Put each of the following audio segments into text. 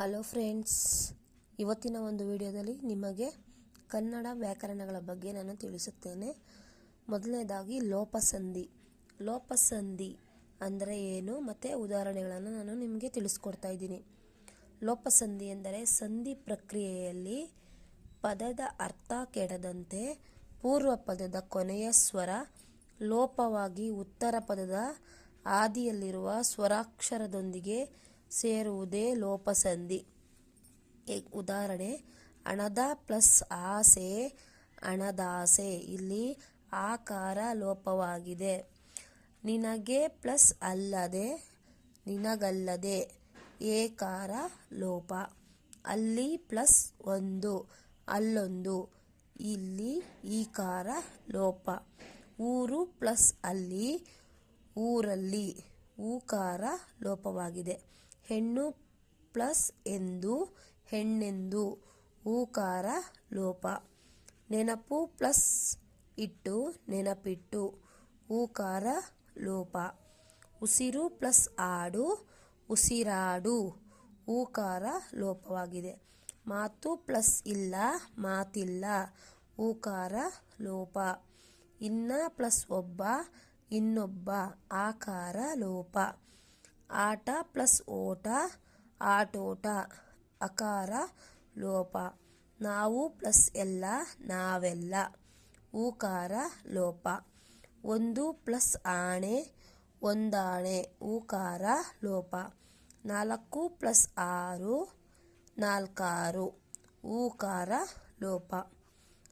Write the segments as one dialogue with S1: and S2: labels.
S1: Hello friends, ಇವತ್ತಿನ ಒಂದು ವಿಡಿಯೋದಲ್ಲಿ ನಿಮಗೆ ಕನ್ನಡ ವ್ಯಾಕರಣಗಳ ಬಗ್ಗೆ ನಾನು ತಿಳಿಸುತ್ತೇನೆ. ಮೊದಲನೇದಾಗಿ, ಲೋಪಸಂಧಿ. ಲೋಪಸಂಧಿ ಅಂದರೆ ಏನು ಮತ್ತು ಉದಾಹರಣೆಗಳನ್ನು ನಾನು ನಿಮಗೆ ತಿಳಿಸ್ಕೊಡ್ತಾ ಇದ್ದೀನಿ. ಲೋಪಸಂಧಿ ಎಂದರೆ ಸಂಧಿ ಪ್ರಕ್ರಿಯೆಯಲ್ಲಿ ಪದದ ಅರ್ಥ ಕೆಡದಂತೆ ಪೂರ್ವ ಪದದ ಕೊನೆಯ ಸ್ವರ ಲೋಪವಾಗಿ ಉತ್ತರ ಪದದ ಆದಿಯಲ್ಲಿರುವ ಸ್ವರಾಕ್ಷರದೊಂದಿಗೆ ಸೇರುವುದೇ ಲೋಪಸಂಧಿ. ಉದಾಹರಣೆ ಹಣದ ಪ್ಲಸ್ ಆಸೆ ಹಣದಾಸೆ ಇಲ್ಲಿ ಆಕಾರ ಲೋಪವಾಗಿದೆ. ನಿನಗೆ ಪ್ಲಸ್ ಅಲ್ಲದೆ, ನಿನಗಲ್ಲದೆ ಏಕಾರ ಲೋಪ. ಅಲ್ಲಿ ಪ್ಲಸ್ ಒಂದು, ಅಲ್ಲೊಂದು. ಇಲ್ಲಿ ಈಕಾರ ಲೋಪ. ಊರು ಪ್ಲಸ್ ಅಲ್ಲಿ, ಊರಲ್ಲಿ. ಊಕಾರ ಲೋಪವಾಗಿದೆ. ಹೆಣ್ಣು ಪ್ಲಸ್ ಎಂದು, ಹೆಣ್ಣೆಂದು ಊಕಾರ ಲೋಪ. ನೆನಪು ಪ್ಲಸ್ ಇಟ್ಟು, ನೆನಪಿಟ್ಟು ಊಕಾರ ಲೋಪ. ಉಸಿರು ಪ್ಲಸ್ ಆಡು, ಉಸಿರಾಡು ಊಕಾರ ಲೋಪವಾಗಿದೆ. ಮಾತು ಪ್ಲಸ್ ಇಲ್ಲ, ಮಾತಿಲ್ಲ ಊಕಾರ ಲೋಪ. ಇನ್ನ ಪ್ಲಸ್ ಒಬ್ಬ, ಇನ್ನೊಬ್ಬ, ಆಕಾರ, ಲೋಪ. ಆಟ ಪ್ಲಸ್ ಓಟ, ಆಟೋಟ, ಅಕಾರ, ಲೋಪ. ನಾವು ಪ್ಲಸ್ ಎಲ್ಲ, ನಾವೆಲ್ಲ. ಊಕಾರ, ಲೋಪ. ಒಂದು ಪ್ಲಸ್ ಆಣೆ, ಒಂದಾಣೆ. ಊಕಾರ, ಲೋಪ. ನಾಲ್ಕು ಪ್ಲಸ್ ಆರು, ನಾಲ್ಕಾರು. ಊಕಾರ, ಲೋಪ.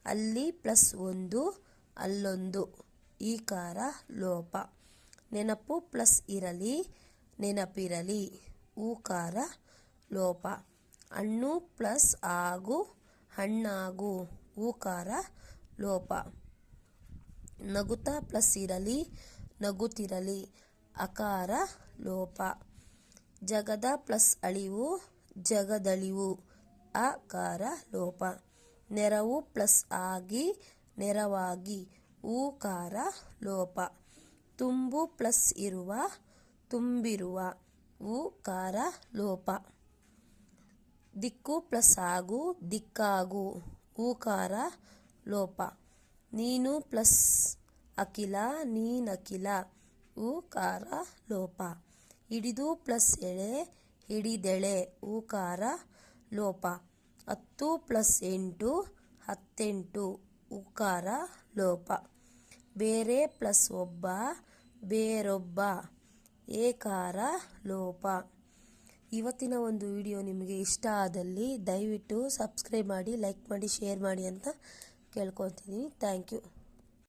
S1: ಅಲ್ಲಿ ಪ್ಲಸ್ ಒಂದು, ಅಲ್ಲೊಂದು. ಈಕಾರ, ಲೋಪ. ನೆನಪು ಪ್ಲಸ್ ಇರಲಿ. ನೆನಪಿರಲಿ. ಊಕಾರ ಲೋಪ. ಹಣ್ಣು ಪ್ಲಸ್ ಆಗು, ಹಣ್ಣಾಗು. ಊಕಾರ ಲೋಪ. ನಗುತ ಪ್ಲಸ್ ಇರಲಿ, ನಗುತ್ತಿರಲಿ. ಅಕಾರ, ಲೋಪ. ಜಗದ ಪ್ಲಸ್ ಅಳಿವು, ಜಗದಳಿವು. ಅಕಾರ, ಲೋಪ. ನೆರವು ಪ್ಲಸ್ ಆಗಿ, ನೆರವಾಗಿ. ಊಕಾರ ಲೋಪ. ತುಂಬು ಪ್ಲಸ್ ಇರುವ ತುಂಬಿರುವ ಉಕಾರ ಲೋಪ. ದಿಕ್ಕು ಪ್ಲಸ್ ಆಗು, ದಿಕ್ಕಾಗು ಊಕಾರ ಲೋಪ. ನೀನು ಪ್ಲಸ್ ಅಖಿಲ ನೀನಖಿಲ ಊಕಾರ ಲೋಪ. ಹಿಡಿದು ಪ್ಲಸ್ ಎಳೆ, ಹಿಡಿದೆಳೆ ಊಕಾರ ಲೋಪ. ಹತ್ತು ಪ್ಲಸ್ ಎಂಟು, ಹತ್ತೆಂಟು, ಉಕಾರ ಲೋಪ. ಬೇರೆ ಪ್ಲಸ್ ಒಬ್ಬ, ಬೇರೊಬ್ಬ. ಏಕಾರ ಲೋಪ. ಇವತ್ತಿನ ಒಂದು ವಿಡಿಯೋ ನಿಮಗೆ ಇಷ್ಟ ಆದಲ್ಲಿ ದಯವಿಟ್ಟು ಸಬ್ಸ್ಕ್ರೈಬ್ ಮಾಡಿ, ಲೈಕ್ ಮಾಡಿ, ಶೇರ್ ಮಾಡಿ ಅಂತ ಕೇಳ್ಕೊತೀನಿ ಥ್ಯಾಂಕ್ ಯು.